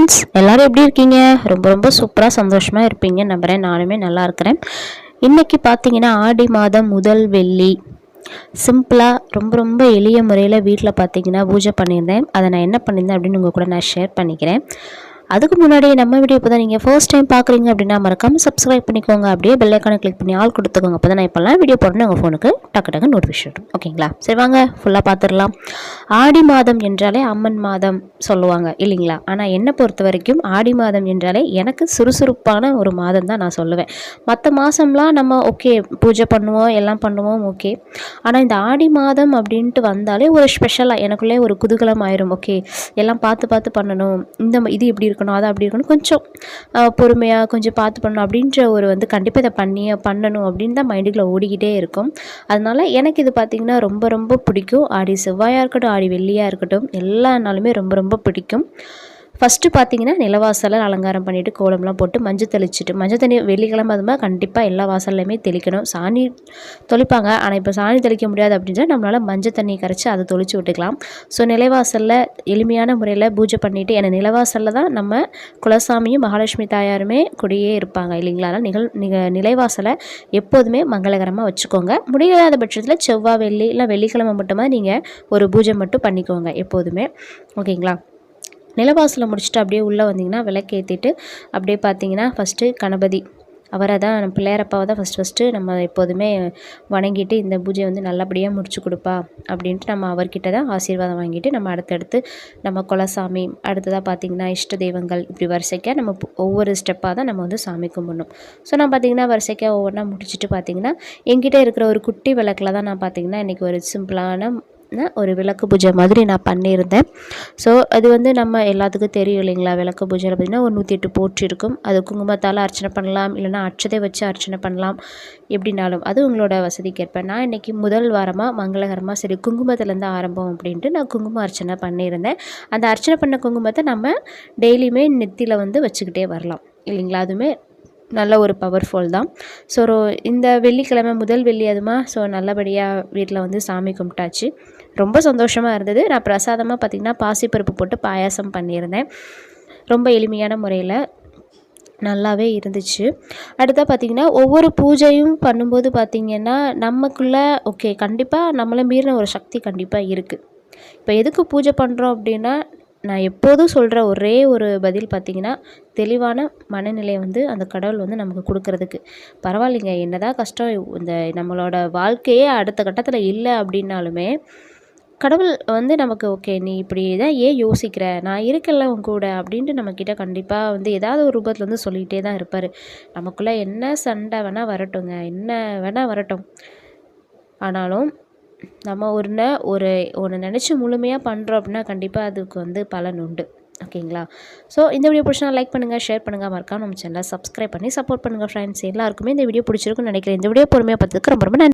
Friends எல்லாரும் எப்படி இருக்கீங்க? ரொம்ப ரொம்ப சூப்பராக சந்தோஷமாக இருப்பீங்க. நம்புகிறேன் நானுமே நல்லா இருக்கிறேன். இன்றைக்கி பார்த்தீங்கன்னா ஆடி மாதம் முதல் வெள்ளி. சிம்பிளாக ரொம்ப ரொம்ப எளிய முறையில் வீட்டில் பார்த்தீங்கன்னா பூஜை பண்ணியிருந்தேன். அதை நான் என்ன பண்ணியிருந்தேன் அப்படின்னு உங்கள் கூட நான் ஷேர் பண்ணிக்கிறேன். அதுக்கு முன்னாடி நம்ம வீடியோ இப்போ தான் நீங்கள் ஃபர்ஸ்ட் டைம் பார்க்குறீங்க அப்படின்னா மறக்காமல் சப்ஸ்கிரைப் பண்ணிக்கோங்க. அப்படியே பெல்லைக்கான கிளிக் பண்ணி ஆள் கொடுத்துக்கோங்க. அப்போ தான் நான் இப்போல்லாம் வீடியோ போடணும் உங்கள் ஃபோனுக்கு டக்கு டக்கு நோட்டிஃபிகேஷன் ஓகேங்களா சரி வாங்க ஃபுல்லாக பார்த்துடலாம் ஆடி மாதம் என்றாலே அம்மன் மாதம் சொல்லுவாங்க இல்லைங்களா? ஆனால் என்னை பொறுத்த வரைக்கும் ஆடி மாதம் என்றாலே எனக்கு சுறுசுறுப்பான ஒரு மாதம் தான் நான் சொல்லுவேன். மற்ற மாதம்லாம் நம்ம ஓகே பூஜை பண்ணுவோம் எல்லாம் பண்ணுவோம் ஓகே ஆனால் இந்த ஆடி மாதம் அப்படின்ட்டு வந்தாலே ஒரு ஸ்பெஷலாக எனக்குள்ளே ஒரு குதூகலம் ஆயிரும் ஓகே எல்லாம் பார்த்து பார்த்து பண்ணணும். இந்த இது இப்படி இருக்கணும் அது அப்படி இருக்கணும். கொஞ்சம் பொறுமையாக கொஞ்சம் பார்த்து பண்ணணும் அப்படின்ற ஒரு வந்து கண்டிப்பாக இதை பண்ணி பண்ணணும் அப்படின்னு தான் மைண்டுக்குள்ளே ஓடிக்கிட்டே இருக்கும். அதனால எனக்கு இது பார்த்திங்கன்னா ரொம்ப ரொம்ப பிடிக்கும். ஆடி செவ்வாயாக இருக்கட்டும் ஆடி வெள்ளியாக இருக்கட்டும் எல்லா நாளுமே ரொம்ப ரொம்ப பிடிக்கும். ஃபஸ்ட்டு பார்த்தீங்கன்னா நிலவாசலை அலங்காரம் பண்ணிவிட்டு கோலம்லாம் போட்டு மஞ்சள் தெளிச்சுட்டு மஞ்சள் தண்ணி வெள்ளிக்கிழமை அதுமா கண்டிப்பாக எல்லா வாசல்லையுமே தெளிக்கணும். சாணி தொளிப்பாங்க. ஆனால் இப்போ சாணி தெளிக்க முடியாது அப்படின்னா நம்மளால் மஞ்சள் தண்ணி கரைச்சி அதை தொளிச்சு விட்டுக்கலாம். ஸோ நிலைவாசலில் எளிமையான முறையில் பூஜை பண்ணிவிட்டு ஏன்னா நிலவாசலில் தான் நம்ம குலசாமியும் மகாலட்சுமி தாயாருமே குடியே இருப்பாங்க இல்லைங்களா? அதனால் நிகழ் நிக நிலைவாசலை எப்போதுமே மங்களகரமாக வச்சுக்கோங்க. முடியாத பட்சத்தில் செவ்வாய் வெள்ளி இல்லை வெள்ளிக்கிழமை மட்டுமா நீங்கள் ஒரு பூஜை மட்டும் பண்ணிக்கோங்க எப்போதுமே. ஓகேங்களா? நிலவாசலை முடிச்சுட்டு அப்படியே உள்ளே வந்தீங்கன்னா விளக்கேற்றிட்டு அப்படியே பார்த்தீங்கன்னா ஃபஸ்ட்டு கணபதி. அவரை தான் நம்ம பிள்ளையாரப்பாவை தான் ஃபஸ்ட் ஃபஸ்ட்டு நம்ம எப்போதுமே வணங்கிட்டு இந்த பூஜையை வந்து நல்லபடியாக முடிச்சு கொடுப்பா அப்படின்ட்டு நம்ம அவர்கிட்ட தான் ஆசீர்வாதம் வாங்கிட்டு நம்ம அடுத்தடுத்து நம்ம குலசாமி அடுத்ததாக பார்த்திங்கன்னா இஷ்ட தெய்வங்கள் இப்படி வரிசைக்காக நம்ம ஒவ்வொரு ஸ்டெப்பாக தான் நம்ம வந்து சாமி கும்பிடணும். ஸோ நான் பார்த்திங்கன்னா வரிசைக்காக ஒவ்வொன்றா முடிச்சுட்டு பார்த்திங்கன்னா எங்கிட்ட இருக்கிற ஒரு குட்டி விளக்கில் தான் நான் பார்த்திங்கன்னா இன்றைக்கி ஒரு சிம்பிளான ஒரு விளக்கு பூஜை மாதிரி நான் பண்ணியிருந்தேன். ஸோ அது வந்து நம்ம எல்லாத்துக்கும் தெரியும் இல்லைங்களா விளக்கு பூஜையில் பார்த்திங்கன்னா ஒரு நூற்றி எட்டு போற்றி இருக்கும். அது குங்குமத்தால் அர்ச்சனை பண்ணலாம் இல்லைனா அச்சதை வச்சு அர்ச்சனை பண்ணலாம் எப்படினாலும். அது உங்களோட வசதிக்கேற்ப. நான் இன்றைக்கி முதல் வாரமாக மங்களகரமாக சரி குங்குமத்துலேருந்து ஆரம்பம் அப்படின்ட்டு நான் குங்கும அர்ச்சனை பண்ணியிருந்தேன். அந்த அர்ச்சனை பண்ண குங்குமத்தை நம்ம டெய்லியுமே நெத்தியில் வந்து வச்சுக்கிட்டே வரலாம் இல்லைங்களா? அதுவுமே நல்ல ஒரு பவர்ஃபுல் தான். ஸோ இந்த வெள்ளிக்கிழமை முதல் வெள்ளி அதுமா ஸோ நல்லபடியாக வீட்டில் வந்து சாமி கும்பிட்டாச்சு. ரொம்ப சந்தோஷமாக இருந்தது. நான் பிரசாதமாக பார்த்திங்கன்னா பாசிப்பருப்பு போட்டு பாயாசம் பண்ணியிருந்தேன். ரொம்ப எளிமையான முறையில் நல்லாவே இருந்துச்சு. அடுத்தா பார்த்திங்கன்னா ஒவ்வொரு பூஜையும் பண்ணும்போது பார்த்திங்கன்னா நமக்குள்ளே ஓகே கண்டிப்பாக நம்மளை மீறின ஒரு சக்தி கண்டிப்பாக இருக்குது இப்போ எதுக்கு பூஜை பண்ணுறோம் அப்படின்னா நான் எப்போதும் சொல்கிற ஒரே ஒரு பதில் பார்த்திங்கன்னா தெளிவான மனநிலையை வந்து அந்த கடவுள் வந்து நமக்கு கொடுக்கறதுக்கு. பரவாயில்லைங்க என்னதான் கஷ்டம் இந்த நம்மளோட வாழ்க்கையே அடுத்த கட்டத்தில் இல்லை அப்படின்னாலுமே கடவுள் வந்து நமக்கு ஓகே நீ இப்படி தான் ஏன் யோசிக்கிற? நான் இருக்கல உன் கூட அப்படின்ட்டு நம்மக்கிட்ட கண்டிப்பாக வந்து ஏதாவது ஒரு ரூபத்தில் வந்து சொல்லிகிட்டே தான் இருப்பார். நமக்குள்ளே என்ன சண்டை வேணால் வரட்டுங்க. என்ன வேணால் வரட்டும். ஆனாலும் நம்ம ஒன்று ஒரு ஒன்று நினச்சி முழுமையாக பண்ணுறோம் அப்படின்னா கண்டிப்பாக அதுக்கு வந்து பலன் உண்டு. ஓகேங்களா? ஸோ இந்த வீடியோ பிடிச்சா லைக் பண்ணுங்கள் ஷேர் பண்ணுங்கள் மறக்காம நம்ம சேனலை சப்ஸ்கிரைப் பண்ணி சப்போர்ட் பண்ணுங்கள் ஃப்ரெண்ட்ஸ் எல்லாருக்குமே இந்த வீடியோ பிடிச்சிருக்குன்னு நினைக்கிறேன். இந்த வீடியோ பொறுமையாக பார்த்ததுக்கு ரொம்ப ரொம்ப நன்றி.